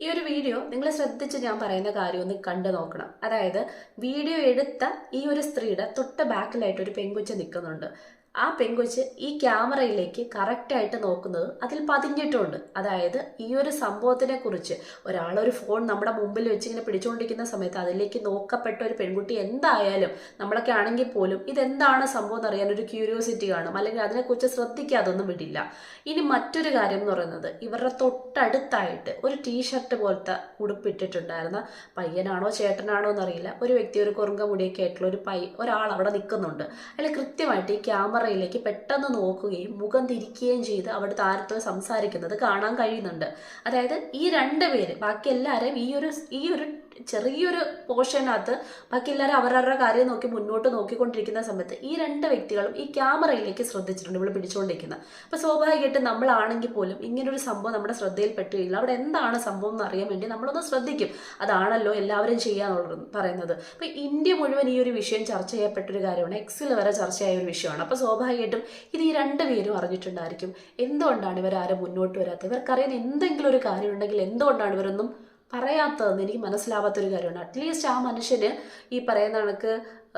ഈ ഒരു വീഡിയോ നിങ്ങൾ ശ്രദ്ധിച്ച് ഞാൻ പറയുന്ന കാര്യം ഒന്ന് കണ്ടു നോക്കണം. അതായത് വീഡിയോ എടുത്ത ഈ ഒരു സ്ത്രീയുടെ തൊട്ട് ബാക്കിലായിട്ട് ഒരു പെൺകുച്ച നിൽക്കുന്നുണ്ട്. ആ പെങ്കൊച്ച് ഈ ക്യാമറയിലേക്ക് കറക്റ്റായിട്ട് നോക്കുന്നത് അതിൽ പതിഞ്ഞിട്ടുണ്ട്. അതായത് ഈ ഒരു സംഭവത്തിനെ കുറിച്ച് ഒരാളൊരു ഫോൺ നമ്മുടെ മുമ്പിൽ വെച്ച് ഇങ്ങനെ പിടിച്ചുകൊണ്ടിരിക്കുന്ന സമയത്ത് അതിലേക്ക് നോക്കപ്പെട്ട ഒരു പെൺകുട്ടി എന്തായാലും നമ്മളൊക്കെ ആണെങ്കിൽ പോലും ഇതെന്താണ് സംഭവം എന്നറിയാൻ ഒരു ക്യൂരിയോസിറ്റി കാണും. അല്ലെങ്കിൽ അതിനെക്കുറിച്ച് ശ്രദ്ധിക്കാതൊന്നും വിടില്ല. ഇനി മറ്റൊരു കാര്യം എന്ന് പറയുന്നത് ഇവരുടെ തൊട്ടടുത്തായിട്ട് ഒരു ടീഷർട്ട് പോലത്തെ ഉടുപ്പിട്ടിട്ടുണ്ടായിരുന്ന പയ്യനാണോ ചേട്ടനാണോ എന്നറിയില്ല. ഒരു വ്യക്തി ഒരു കുറുങ്ക മുടിയൊക്കെ ആയിട്ടുള്ള ഒരു പൈ ഒരാൾ അവിടെ നിൽക്കുന്നുണ്ട്. അതിൽ കൃത്യമായിട്ട് ഈ ക്യാമറയിലേക്ക് പെട്ടെന്ന് നോക്കുകയും മുഖം തിരിക്കുകയും ചെയ്ത് അവിടുത്തെ ആരത്തോ സംസാരിക്കുന്നത് കാണാൻ കഴിയുന്നുണ്ട്. അതായത് ഈ രണ്ട് പേര് ബാക്കി എല്ലാവരും ഈ ഒരു ഈ ഒരു ചെറിയൊരു പോർഷനകത്ത് ബാക്കി എല്ലാവരും അവരവരുടെ കാര്യം നോക്കി മുന്നോട്ട് നോക്കിക്കൊണ്ടിരിക്കുന്ന സമയത്ത് ഈ രണ്ട് വ്യക്തികളും ഈ ക്യാമറയിലേക്ക് ശ്രദ്ധിച്ചിട്ടുണ്ട് ഇവിടെ പിടിച്ചുകൊണ്ടിരിക്കുന്നത്. അപ്പോൾ സ്വാഭാവികമായിട്ടും നമ്മളാണെങ്കിൽ പോലും ഇങ്ങനൊരു സംഭവം നമ്മുടെ ശ്രദ്ധയിൽ പെട്ടുകയില്ല അവിടെ എന്താണ് സംഭവം എന്ന് അറിയാൻ വേണ്ടി നമ്മളൊന്ന് ശ്രദ്ധിക്കും. അതാണല്ലോ എല്ലാവരും ചെയ്യാന്നുള്ളത് പറയുന്നത്. അപ്പോൾ ഇന്ത്യ മുഴുവൻ ഈ ഒരു വിഷയം ചർച്ച ചെയ്യപ്പെട്ടൊരു കാര്യമാണ് എക്സിൽ വരെ ചർച്ചയായ ഒരു വിഷയമാണ്. അപ്പോൾ സ്വാഭാവികമായിട്ടും ഇത് ഈ രണ്ട് പേരും അറിഞ്ഞിട്ടുണ്ടായിരിക്കും. എന്തുകൊണ്ടാണ് ഇവർ ഇവരാരും മുന്നോട്ട് വരാത്തത്? ഇവർക്കറിയുന്ന എന്തെങ്കിലും ഒരു കാര്യമുണ്ടെങ്കിൽ എന്തുകൊണ്ടാണ് ഇവരൊന്നും പറയാത്തതെന്ന് എനിക്ക് മനസ്സിലാവാത്തൊരു കാര്യമാണ്. അറ്റ്ലീസ്റ്റ് ആ മനുഷ്യന് ഈ പറയുന്ന കണക്ക്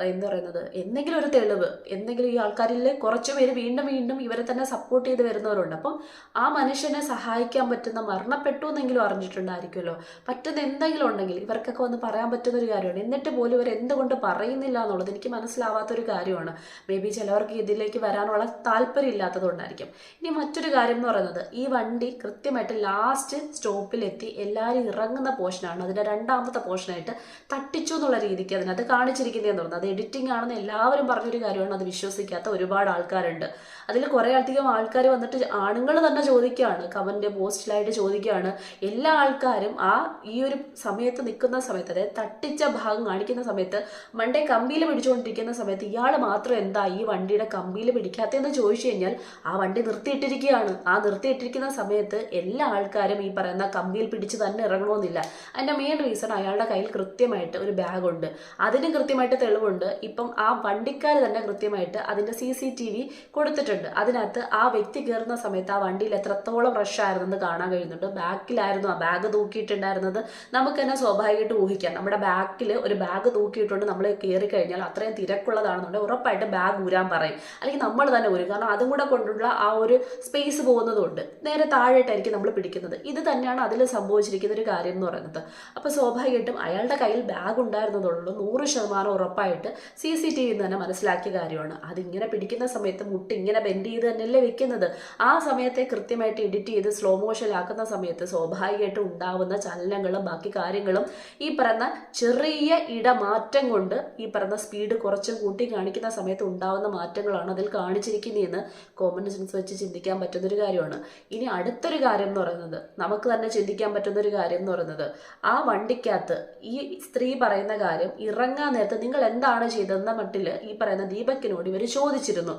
എന്താ പറയുന്നത്. എന്തെങ്കിലും ഒരു തെളിവ് എന്തെങ്കിലും ഈ ആൾക്കാരിൽ കുറച്ച് പേര് വീണ്ടും വീണ്ടും ഇവരെ തന്നെ സപ്പോർട്ട് ചെയ്ത് വരുന്നവരുണ്ട്. അപ്പം ആ മനുഷ്യനെ സഹായിക്കാൻ പറ്റുന്ന മരണപ്പെട്ടു എന്നെങ്കിലും അറിഞ്ഞിട്ടുണ്ടായിരിക്കുമല്ലോ. പറ്റുന്ന എന്തെങ്കിലും ഉണ്ടെങ്കിൽ ഇവർക്കൊക്കെ വന്ന് പറയാൻ പറ്റുന്ന ഒരു കാര്യമാണ്. എന്നിട്ട് പോലും ഇവർ എന്തുകൊണ്ട് പറയുന്നില്ല എന്നുള്ളത് എനിക്ക് മനസ്സിലാവാത്തൊരു കാര്യമാണ്. മേ ബി ചിലവർക്ക് ഇതിലേക്ക് വരാനുള്ള താല്പര്യം ഇല്ലാത്തതുകൊണ്ടായിരിക്കും. ഇനി മറ്റൊരു കാര്യം എന്ന് പറയുന്നത് ഈ വണ്ടി കൃത്യമായിട്ട് ലാസ്റ്റ് സ്റ്റോപ്പിലെത്തി എല്ലാവരും ഇറങ്ങുന്ന പോർഷനാണ് അതിന്റെ രണ്ടാമത്തെ പോർഷനായിട്ട് തട്ടിച്ചു എന്നുള്ള രീതിക്ക് അതിനകത്ത് കാണിച്ചിരിക്കുന്നതെന്ന് പറയുന്നത്. എഡിറ്റിംഗ് ആണെന്ന് എല്ലാവരും പറഞ്ഞൊരു കാര്യമാണ് അത് വിശ്വസിക്കാത്ത ഒരുപാട് ആൾക്കാരുണ്ട്. അതിൽ കുറേ അധികം ആൾക്കാർ വന്നിട്ട് ആണുങ്ങൾ തന്നെ ചോദിക്കുകയാണ് കമന്റ് പോസ്റ്റിലായിട്ട് ചോദിക്കുകയാണ്. എല്ലാ ആൾക്കാരും ആ ഈ ഒരു സമയത്ത് നിൽക്കുന്ന സമയത്ത് അതായത് തട്ടിച്ച ഭാഗം കാണിക്കുന്ന സമയത്ത് മണ്ടേ കമ്പിയിൽ പിടിച്ചുകൊണ്ടിരിക്കുന്ന സമയത്ത് ഇയാൾ മാത്രം എന്താ ഈ വണ്ടിയുടെ കമ്പിയിൽ പിടിക്കാത്തതെന്ന് ചോദിച്ചു കഴിഞ്ഞാൽ ആ വണ്ടി നിർത്തിയിട്ടിരിക്കുകയാണ്. ആ നിർത്തിയിട്ടിരിക്കുന്ന സമയത്ത് എല്ലാ ആൾക്കാരും ഈ പറയുന്ന കമ്പിയിൽ പിടിച്ച് തന്നെ ഇറങ്ങണമെന്നില്ല അതിന്റെ മെയിൻ റീസൺ അയാളുടെ കയ്യിൽ കൃത്യമായിട്ട് ഒരു ബാഗുണ്ട് അതിന് കൃത്യമായിട്ട് തെളിവുണ്ട്. ഇപ്പം ആ വണ്ടിക്കാർ തന്നെ കൃത്യമായിട്ട് അതിന്റെ സി സി ടി വി കൊടുത്തിട്ടുണ്ട്. അതിനകത്ത് ആ വ്യക്തി കയറുന്ന സമയത്ത് ആ വണ്ടിയിൽ എത്രത്തോളം റഷ് ആയിരുന്നെന്ന് കാണാൻ കഴിയുന്നുണ്ട്. ബാക്കിലായിരുന്നു ആ ബാഗ് തൂക്കിയിട്ടുണ്ടായിരുന്നത്. നമുക്ക് തന്നെ സ്വാഭാവികമായിട്ട് ഊഹിക്കാം. നമ്മുടെ ബാക്കിൽ ഒരു ബാഗ് തൂക്കിയിട്ടുണ്ട്. നമ്മൾ കയറി കഴിഞ്ഞാൽ അത്രയും തിരക്കുള്ളതാണെന്നുണ്ടെങ്കിൽ ഉറപ്പായിട്ട് ബാഗ് ഊരാൻ പറയും. അല്ലെങ്കിൽ നമ്മൾ തന്നെ ഊരും. കാരണം അതും കൂടെ കൊണ്ടുള്ള ആ ഒരു സ്പേസ് പോകുന്നതുകൊണ്ട് നേരെ താഴെയായിട്ടായിരിക്കും നമ്മൾ പിടിക്കുന്നത്. ഇത് തന്നെയാണ് അതിൽ സംഭവിച്ചിരിക്കുന്ന ഒരു കാര്യം എന്ന് പറയുന്നത്. അപ്പോൾ സ്വാഭാവികമായിട്ടും അയാളുടെ കയ്യിൽ ബാഗ് ഉണ്ടായിരുന്നതുള്ളൂ നൂറ് ശതമാനം ഉറപ്പായിട്ട് സി സി ടി വി തന്നെ മനസ്സിലാക്കിയ കാര്യമാണ്. അതിങ്ങനെ പിടിക്കുന്ന സമയത്ത് മുട്ട് ഇങ്ങനെ ബെൻഡ് ചെയ്ത് തന്നെയല്ലേ വെക്കുന്നത്. ആ സമയത്തെ കൃത്യമായിട്ട് എഡിറ്റ് ചെയ്ത് സ്ലോ മോഷനിലാക്കുന്ന സമയത്ത് സ്വാഭാവികമായിട്ടും ഉണ്ടാവുന്ന ചലനങ്ങളും ബാക്കി കാര്യങ്ങളും ഈ പറയുന്ന ചെറിയ ഇടമാറ്റം കൊണ്ട് ഈ പറയുന്ന സ്പീഡ് കുറച്ചും കൂട്ടി കാണിക്കുന്ന സമയത്ത് ഉണ്ടാവുന്ന മാറ്റങ്ങളാണ് അതിൽ കാണിച്ചിരിക്കുന്നതെന്ന് കോമൺ സെൻസ് വെച്ച് ചിന്തിക്കാൻ പറ്റുന്നൊരു കാര്യമാണ്. ഇനി അടുത്തൊരു കാര്യം എന്ന് പറയുന്നത് നമുക്ക് തന്നെ ചിന്തിക്കാൻ പറ്റുന്ന ഒരു കാര്യം എന്ന് പറയുന്നത് ആ വണ്ടിക്കകത്ത് ഈ സ്ത്രീ പറയുന്ന കാര്യം ഇറങ്ങാൻ നേരത്ത് നിങ്ങൾ എന്താണ് ചെയ്തതെന്ന മട്ടിൽ ഈ പറയുന്ന ദീപക്കിനോട് ഇവർ ചോദിച്ചിരുന്നു.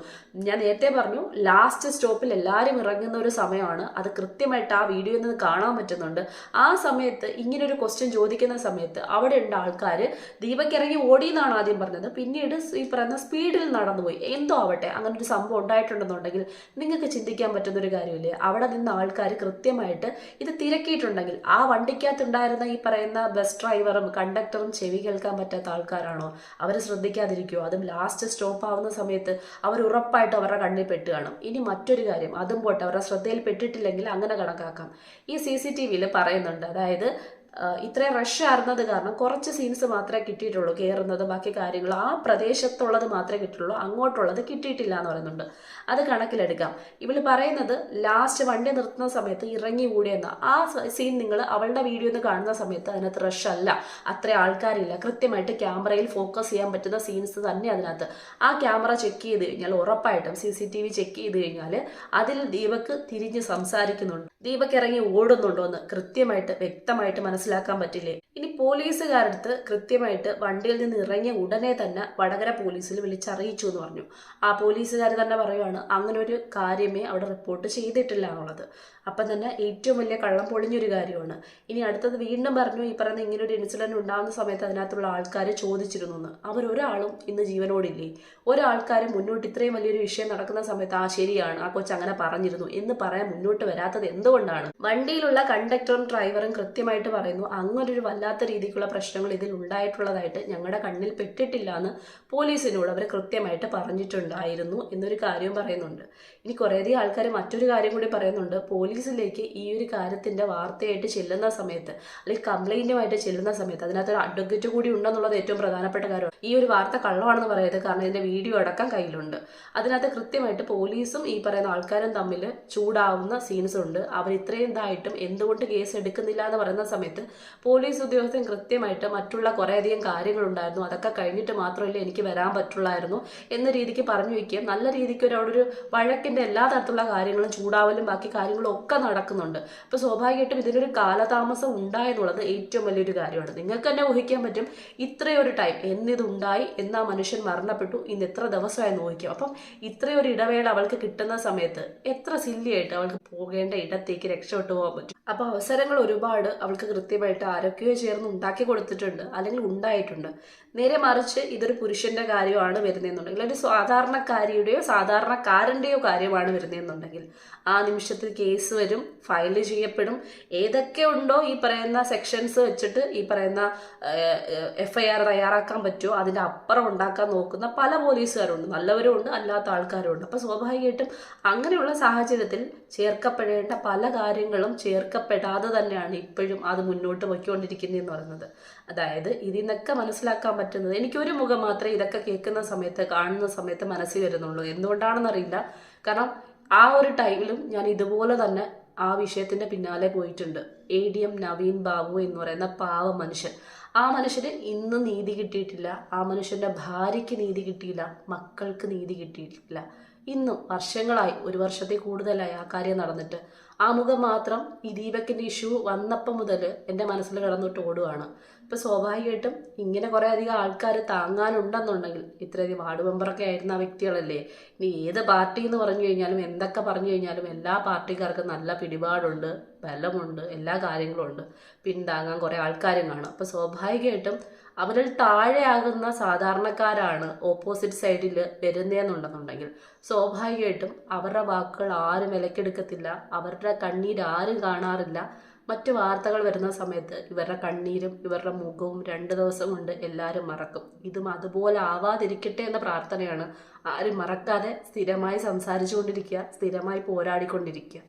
ഞാൻ നേരത്തെ പറഞ്ഞു ലാസ്റ്റ് സ്റ്റോപ്പിൽ എല്ലാവരും ഇറങ്ങുന്ന ഒരു സമയമാണ്. അത് കൃത്യമായിട്ട് ആ വീഡിയോയിൽ നിന്ന് കാണാൻ പറ്റുന്നുണ്ട്. ആ സമയത്ത് ഇങ്ങനെ ഒരു ക്വസ്റ്റ്യൻ ചോദിക്കുന്ന സമയത്ത് അവിടെ ഉണ്ട് ആൾക്കാർ ദീപക്ക് ഇറങ്ങി ഓടി എന്നാണ് ആദ്യം പറഞ്ഞത്. പിന്നീട് ഈ പറയുന്ന സ്പീഡിൽ നടന്നുപോയി. എന്തോ ആവട്ടെ അങ്ങനെ ഒരു സംഭവം ഉണ്ടായിട്ടുണ്ടെന്നുണ്ടെങ്കിൽ നിങ്ങൾക്ക് ചിന്തിക്കാൻ പറ്റുന്ന ഒരു കാര്യമില്ലേ? അവിടെ നിന്ന് ആൾക്കാർ കൃത്യമായിട്ട് ഇത് തിരക്കിയിട്ടുണ്ടെങ്കിൽ ആ വണ്ടിക്കകത്തുണ്ടായിരുന്ന ഈ പറയുന്ന ബസ് ഡ്രൈവറും കണ്ടക്ടറും ചെവി കേൾക്കാൻ പറ്റാത്ത ആൾക്കാരാണോ? അവർ ശ്രദ്ധിക്കാതിരിക്കുമോ അതും ലാസ്റ്റ് സ്റ്റോപ്പ് ആവുന്ന സമയത്ത് അവർ ഉറപ്പായിട്ട് അവരുടെ കണ്ണിൽ പെട്ട് കാണും. ഇനി മറ്റൊരു കാര്യം അതും പോട്ടെ അവരുടെ ശ്രദ്ധയിൽ പെട്ടിട്ടില്ലെങ്കിൽ അങ്ങനെ കണക്കാക്കാം. ഈ സി സി ടി വിയിൽ പറയുന്നുണ്ട്. അതായത് ഇത്രയും റഷ് ആയിരുന്നത് കാരണം കുറച്ച് സീൻസ് മാത്രമേ കിട്ടിയിട്ടുള്ളൂ കയറുന്നത് ബാക്കി കാര്യങ്ങൾ. ആ പ്രദേശത്തുള്ളത് മാത്രമേ കിട്ടിയുള്ളൂ അങ്ങോട്ടുള്ളത് കിട്ടിയിട്ടില്ല എന്ന് പറയുന്നുണ്ട്. അത് കണക്കിലെടുക്കാം. ഇവൾ പറയുന്നത് ലാസ്റ്റ് വണ്ടി നിർത്തുന്ന സമയത്ത് ഇറങ്ങി കൂടിയെന്ന ആ സീൻ നിങ്ങൾ അവളുടെ വീഡിയോ ഒന്ന് കാണുന്ന സമയത്ത് അതിനകത്ത് റഷ് അല്ല. അത്ര ആൾക്കാരില്ല. കൃത്യമായിട്ട് ക്യാമറയിൽ ഫോക്കസ് ചെയ്യാൻ പറ്റുന്ന സീൻസ് തന്നെ അതിനകത്ത്. ആ ക്യാമറ ചെക്ക് ചെയ്ത് കഴിഞ്ഞാൽ ഉറപ്പായിട്ടും C C T V check ചെയ്ത് കഴിഞ്ഞാൽ അതിൽ ദീപക്ക് തിരിഞ്ഞ് സംസാരിക്കുന്നുണ്ട്. ദീപക്ക് ഇറങ്ങി ഓടുന്നുണ്ടോ എന്ന് കൃത്യമായിട്ട് വ്യക്തമായിട്ട് മനസ്സിലാക്കി മനസ്സിലാക്കാൻ പറ്റില്ലേ? ഇനി പോലീസുകാരടുത്ത് കൃത്യമായിട്ട് വണ്ടിയിൽ നിന്ന് ഇറങ്ങിയ ഉടനെ തന്നെ വടകര പോലീസിൽ വിളിച്ചറിയിച്ചു എന്ന് പറഞ്ഞു. ആ പോലീസുകാർ തന്നെ പറയുവാണ് അങ്ങനെ ഒരു കാര്യമേ അവിടെ റിപ്പോർട്ട് ചെയ്തിട്ടില്ല എന്നുള്ളത്. അപ്പം തന്നെ ഏറ്റവും വലിയ കള്ളം പൊളിഞ്ഞൊരു കാര്യമാണ്. ഇനി അടുത്തത് വീണ്ടും പറഞ്ഞു ഈ പറയുന്ന ഇങ്ങനെ ഒരു ഇൻസിഡന്റ് ഉണ്ടാകുന്ന സമയത്ത് അതിനകത്തുള്ള ആൾക്കാർ ചോദിച്ചിരുന്നു എന്ന്. അവരൊരാളും ഇന്ന് ജീവനോടില്ലേ? ഒരാൾക്കാരും മുന്നോട്ട് ഇത്രയും വലിയൊരു വിഷയം നടക്കുന്ന സമയത്ത് ആ ശരിയാണ് ആ കൊച്ചു അങ്ങനെ പറഞ്ഞിരുന്നു എന്ന് പറയാൻ മുന്നോട്ട് വരാത്തത് എന്തുകൊണ്ടാണ്? വണ്ടിയിലുള്ള കണ്ടക്ടറും ഡ്രൈവറും കൃത്യമായിട്ട് പറയുന്നു അങ്ങനൊരു വല്ലാത്ത രീതിക്കുള്ള പ്രശ്നങ്ങൾ ഇതിൽ ഉണ്ടായിട്ടുള്ളതായിട്ട് ഞങ്ങളുടെ കണ്ണിൽ പെട്ടിട്ടില്ല എന്ന് പോലീസിനോട് അവർ കൃത്യമായിട്ട് പറഞ്ഞിട്ടുണ്ടായിരുന്നു എന്നൊരു കാര്യം പറയുന്നുണ്ട്. ഇനി കുറേയധികം ആൾക്കാർ മറ്റൊരു കാര്യം കൂടി പറയുന്നുണ്ട്. പോലീസിലേക്ക് ഈ ഒരു കാര്യത്തിന്റെ വാർത്തയായിട്ട് ചെല്ലുന്ന സമയത്ത് അല്ലെങ്കിൽ കംപ്ലൈന്റുമായിട്ട് ചെല്ലുന്ന സമയത്ത് അതിനകത്ത് ഒരു അഡ്വക്കേറ്റ് കൂടി ഉണ്ടെന്നുള്ളത് ഏറ്റവും പ്രധാനപ്പെട്ട കാര്യമാണ് ഈ ഒരു വാർത്ത കള്ളമാണെന്ന് പറയുന്നത് കാരണം ഇതിന്റെ വീഡിയോ അടക്കം കയ്യിലുണ്ട്. അതിനകത്ത് കൃത്യമായിട്ട് പോലീസും ഈ പറയുന്ന ആൾക്കാരും തമ്മിൽ ചൂടാവുന്ന സീൻസ് ഉണ്ട് അവർ ഇത്രയും ഇതായിട്ടും എന്തുകൊണ്ട് കേസ് എടുക്കുന്നില്ല എന്ന് പറയുന്ന സമയത്ത് പോലീസ് ഉദ്യോഗസ്ഥൻ കൃത്യമായിട്ട് മറ്റുള്ള കുറേയധികം കാര്യങ്ങളുണ്ടായിരുന്നു. അതൊക്കെ കഴിഞ്ഞിട്ട് മാത്രമല്ല എനിക്ക് വരാൻ പറ്റുള്ളായിരുന്നു എന്ന രീതിക്ക് പറഞ്ഞു വയ്ക്കുകയും നല്ല രീതിക്ക് ഒരു ഒരു വഴക്കിന്റെ എല്ലാ തരത്തിലുള്ള കാര്യങ്ങളും ചൂടാവലും ബാക്കി കാര്യങ്ങളും ഒക്കെ നടക്കുന്നുണ്ട്. അപ്പൊ സ്വാഭാവികമായിട്ടും ഇതിനൊരു കാലതാമസം ഉണ്ടായെന്നുള്ളത് ഏറ്റവും വലിയൊരു കാര്യമാണ്. നിങ്ങൾക്ക് തന്നെ ഊഹിക്കാൻ പറ്റും ഇത്രയൊരു ടൈം എന്നിതുണ്ടായി എന്നാ മനുഷ്യൻ മരണപ്പെട്ടു. ഇന്ന് എത്ര ദിവസമായി നോക്കിക്കും അപ്പം ഇത്രയൊരു ഇടവേള അവൾക്ക് കിട്ടുന്ന സമയത്ത് എത്ര സില്ലിയായിട്ട് അവൾക്ക് പോകേണ്ട ഇടത്തേക്ക് രക്ഷപ്പെട്ടു പോകാൻ പറ്റും. അപ്പോൾ അവസരങ്ങൾ ഒരുപാട് അവൾക്ക് കൃത്യമായിട്ട് ആരൊക്കെയോ ചേർന്ന് ഉണ്ടാക്കി കൊടുത്തിട്ടുണ്ട് അല്ലെങ്കിൽ ഉണ്ടായിട്ടുണ്ട്. നേരെ മറിച്ച് ഇതൊരു പുരുഷന്റെ കാര്യമാണ് വരുന്നതെന്നുണ്ടെങ്കിൽ ഒരു സാധാരണക്കാരിയുടെയോ സാധാരണക്കാരന്റെയോ കാര്യമാണ് വരുന്നതെന്നുണ്ടെങ്കിൽ ആ നിമിഷത്തിൽ കേസ് വരും ഫയൽ ചെയ്യപ്പെടും. ഏതൊക്കെ ഉണ്ടോ ഈ പറയുന്ന സെക്ഷൻസ് വെച്ചിട്ട് ഈ പറയുന്ന എഫ് ഐ ആർ തയ്യാറാക്കാൻ പറ്റുമോ അതിന്റെ അപ്പുറം ഉണ്ടാക്കാൻ നോക്കുന്ന പല പോലീസുകാരുണ്ട് നല്ലവരും ഉണ്ട് അല്ലാത്ത ആൾക്കാരും ഉണ്ട് അപ്പൊ സ്വാഭാവികമായിട്ടും അങ്ങനെയുള്ള സാഹചര്യത്തിൽ ചേർക്കപ്പെടേണ്ട പല കാര്യങ്ങളും ചേർക്കപ്പെടാതെ തന്നെയാണ് ഇപ്പോഴും അത് മുന്നോട്ട് പോയിക്കൊണ്ടിരിക്കുന്നതെന്ന് പറയുന്നത്. അതായത് ഇതിൽ നിന്നൊക്കെ മനസ്സിലാക്കാൻ പറ്റുന്നത് എനിക്കൊരു മുഖം മാത്രമേ ഇതൊക്കെ കേൾക്കുന്ന സമയത്ത് കാണുന്ന സമയത്ത് മനസ്സിൽ വരുന്നുള്ളൂ. എന്തുകൊണ്ടാണെന്നറിയില്ല. കാരണം ആ ഒരു ടൈമിലും ഞാൻ ഇതുപോലെ തന്നെ ആ വിഷയത്തിന്റെ പിന്നാലെ പോയിട്ടുണ്ട്. A D M Naveen Babu എന്ന് പറയുന്ന പാവ മനുഷ്യൻ. ആ മനുഷ്യന് ഇന്ന് നീതി കിട്ടിയിട്ടില്ല. ആ മനുഷ്യന്റെ ഭാര്യയ്ക്ക് നീതി കിട്ടിയില്ല. മക്കൾക്ക് നീതി കിട്ടിയിട്ടില്ല. ഇന്നും വർഷങ്ങളായി ഒരു വർഷത്തെ കൂടുതലായി ആ കാര്യം നടന്നിട്ട്. ആ മുഖം മാത്രം ഈ ദീപക്കിന്റെ ഇഷ്യൂ വന്നപ്പം മുതൽ എന്റെ മനസ്സിൽ കിടന്നിട്ട് ഓടുകയാണ് ഇപ്പൊ സ്വാഭാവികമായിട്ടും ഇങ്ങനെ കുറേ അധികം ആൾക്കാർ താങ്ങാനുണ്ടെന്നുണ്ടെങ്കിൽ ഇത്രയധികം വാർഡ് മെമ്പറൊക്കെ ആയിരുന്ന വ്യക്തികളല്ലേ? ഇനി ഏത് പാർട്ടി എന്ന് പറഞ്ഞു കഴിഞ്ഞാലും എന്തൊക്കെ പറഞ്ഞു കഴിഞ്ഞാലും എല്ലാ പാർട്ടിക്കാർക്കും നല്ല പിടിപാടുണ്ട് ബലമുണ്ട് എല്ലാ കാര്യങ്ങളും ഉണ്ട്. പിന്താങ്ങാൻ കുറേ ആൾക്കാരും കാണും. അപ്പോൾ സ്വാഭാവികമായിട്ടും അവരിൽ താഴെയാകുന്ന സാധാരണക്കാരാണ് ഓപ്പോസിറ്റ് സൈഡിൽ വരുന്നതെന്നുണ്ടെന്നുണ്ടെങ്കിൽ സ്വാഭാവികമായിട്ടും അവരുടെ വാക്കുകൾ ആരും വിലക്കെടുക്കത്തില്ല. അവരുടെ കണ്ണീര് ആരും കാണാറില്ല. മറ്റു വാർത്തകൾ വരുന്ന സമയത്ത് ഇവരുടെ കണ്ണീരും ഇവരുടെ മുഖവും രണ്ട് ദിവസം കൊണ്ട് എല്ലാവരും മറക്കും. ഇതും അതുപോലെ ആവാതിരിക്കട്ടെ എന്ന പ്രാർത്ഥനയാണ് ആരും മറക്കാതെ സ്ഥിരമായി സംസാരിച്ചുകൊണ്ടിരിക്കുക സ്ഥിരമായി പോരാടിക്കൊണ്ടിരിക്കുക.